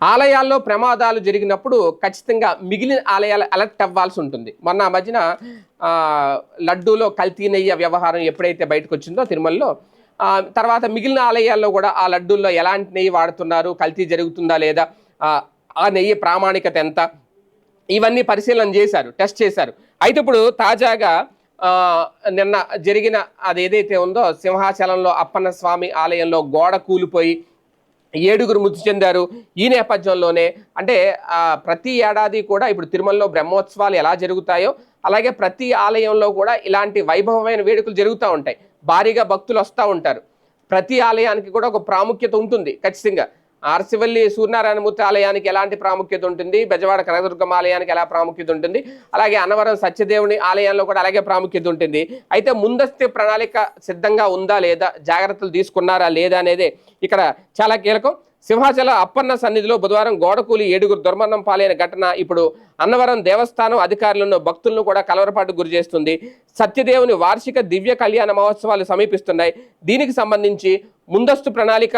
ఆలయాల్లో ప్రమాదాలు జరిగినప్పుడు ఖచ్చితంగా మిగిలిన ఆలయాలు అలర్ట్ అవ్వాల్సి ఉంటుంది. మొన్న ఆ మధ్యన లడ్డూలో కల్తీ నెయ్యి వ్యవహారం ఎప్పుడైతే బయటకు వచ్చిందో తిరుమలలో తర్వాత మిగిలిన ఆలయాల్లో కూడా ఆ లడ్డూల్లో ఎలాంటి నెయ్యి వాడుతున్నారు కల్తీ జరుగుతుందా లేదా ఆ, నెయ్యి ప్రామాణికత ఎంత? ఇవన్నీ పరిశీలన చేశారు టెస్ట్ చేశారు. అయితే ఇప్పుడు తాజాగా నిన్న జరిగిన అది ఏదైతే ఉందో సింహాచలంలో అప్పన్న స్వామి ఆలయంలో గోడ కూలిపోయి ఏడుగురు మృతి చెందారు ఈ నేపథ్యంలోనే. అంటే ప్రతి ఏడాది కూడా ఇప్పుడు తిరుమలలో బ్రహ్మోత్సవాలు ఎలా జరుగుతాయో అలాగే ప్రతి ఆలయంలో కూడా ఇలాంటి వైభవమైన వేడుకలు జరుగుతూ ఉంటాయి. భారీగా భక్తులు వస్తూ ఉంటారు. ప్రతి ఆలయానికి కూడా ఒక ప్రాముఖ్యత ఉంటుంది ఖచ్చితంగా. ఆర్సివల్లి సూర్యనారాయణమూర్తి ఆలయానికి ఎలాంటి ప్రాముఖ్యత ఉంటుంది? బెజవాడ కనకదుర్గమ్మ ఆలయానికి ఎలా ప్రాముఖ్యత ఉంటుంది? అలాగే అన్నవరం సత్యదేవుని ఆలయంలో కూడా అలాగే ప్రాముఖ్యత ఉంటుంది. అయితే ముందస్తు ప్రణాళిక సిద్ధంగా ఉందా లేదా? జాగ్రత్తలు తీసుకున్నారా లేదా అనేది ఇక్కడ చాలా కీలకం. సింహాచల అప్పన్న సన్నిధిలో బుధవారం గోడకూలి ఏడుగురు దుర్మరణం పాలైన ఘటన ఇప్పుడు అన్నవరం దేవస్థానం అధికారులను భక్తులను కూడా కలవరపాటు గురి చేస్తుంది. సత్యదేవుని వార్షిక దివ్య కళ్యాణ మహోత్సవాలు సమీపిస్తున్నాయి. దీనికి సంబంధించి ముందస్తు ప్రణాళిక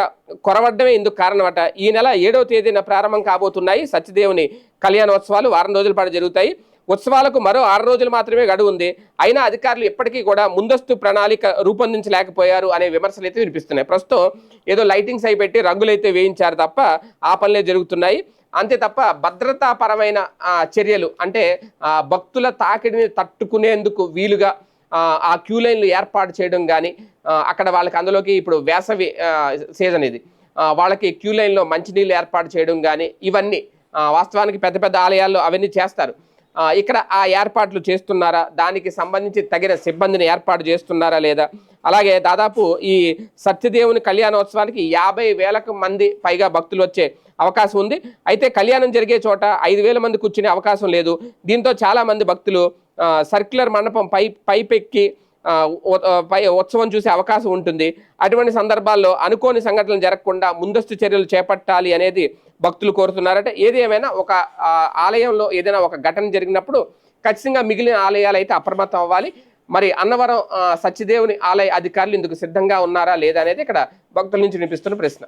కొరవడమే ఇందుకు కారణమట. ఈ నెల ఏడవ తేదీన ప్రారంభం కాబోతున్నాయి సత్యదేవుని కళ్యాణోత్సవాలు. వారం రోజుల పాటు జరుగుతాయి. ఉత్సవాలకు మరో ఆరు రోజులు మాత్రమే గడువు ఉంది. అయినా అధికారులు ఇప్పటికీ కూడా ముందస్తు ప్రణాళిక రూపొందించలేకపోయారు అనే విమర్శలు అయితే వినిపిస్తున్నాయి. ప్రస్తుతం ఏదో లైటింగ్స్ అయి పెట్టి రంగులైతే వేయించారు తప్ప ఆ పనులే జరుగుతున్నాయి. అంతే తప్ప భద్రతాపరమైన చర్యలు అంటే భక్తుల తాకిడిని తట్టుకునేందుకు వీలుగా ఆ, క్యూ లైన్లు ఏర్పాటు చేయడం కానీ అక్కడ వాళ్ళకి అందులోకి ఇప్పుడు వేసవి సీజన్ ఇది. వాళ్ళకి క్యూ లైన్లో మంచినీళ్ళు ఏర్పాటు చేయడం కానీ ఇవన్నీ వాస్తవానికి పెద్ద పెద్ద ఆలయాల్లో అవన్నీ చేస్తారు. ఇక్కడ ఆ ఏర్పాట్లు చేస్తున్నారా? దానికి సంబంధించి తగిన సిబ్బందిని ఏర్పాటు చేస్తున్నారా లేదా? అలాగే దాదాపు ఈ సత్యదేవుని కళ్యాణోత్సవానికి యాభై వేలకు మంది పైగా భక్తులు వచ్చే అవకాశం ఉంది. అయితే కళ్యాణం జరిగే చోట ఐదు వేల మంది కూర్చునే అవకాశం లేదు. దీంతో చాలామంది భక్తులు సర్క్యులర్ మండపం పై పైపెక్కి పై ఉత్సవం చూసే అవకాశం ఉంటుంది. అటువంటి సందర్భాల్లో అనుకోని సంఘటనలు జరగకుండా ముందస్తు చర్యలు చేపట్టాలి అనేది భక్తులు కోరుతున్నారంటే. ఏది ఏమైనా ఒక ఆలయంలో ఏదైనా ఒక ఘటన జరిగినప్పుడు ఖచ్చితంగా మిగిలిన ఆలయాలు అయితే అప్రమత్తం అవ్వాలి. మరి అన్నవరం సత్యదేవుని ఆలయ అధికారులు ఇందుకు సిద్ధంగా ఉన్నారా లేదా అనేది ఇక్కడ భక్తుల నుంచి వినిపిస్తున్న ప్రశ్న.